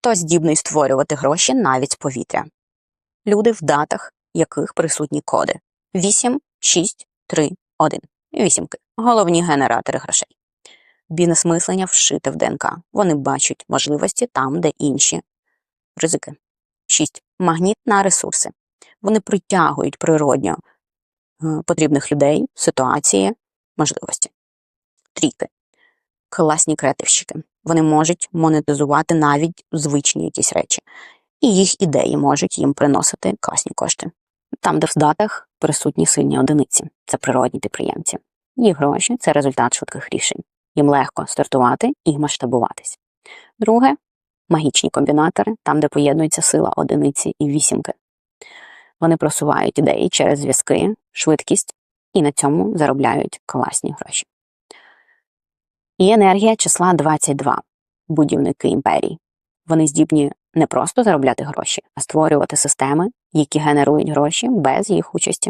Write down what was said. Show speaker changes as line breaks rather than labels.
хто здібний створювати гроші навіть з повітря. Люди, в датах яких присутні коди 8, 6, 3, 1. Вісімки. Головні генератори грошей. Бізнес-мислення вшите в ДНК. Вони бачать можливості там, де інші ризики. 6. Магніт на ресурси. Вони притягують природньо е, потрібних людей, ситуації, можливості. Трійки. Класні креативщики. Вони можуть монетизувати навіть звичні якісь речі, і їх ідеї можуть їм приносити класні кошти. Там, де в здатах присутні сильні одиниці, це природні підприємці. Їх гроші це результат швидких рішень. Їм легко стартувати і масштабуватись. Друге магічні комбінатори, там, де поєднується сила одиниці і вісімки. Вони просувають ідеї через зв'язки, швидкість і на цьому заробляють класні гроші. І енергія числа 22 будівники імперій. Вони здібні не просто заробляти гроші, а створювати системи, які генерують гроші без їх участі.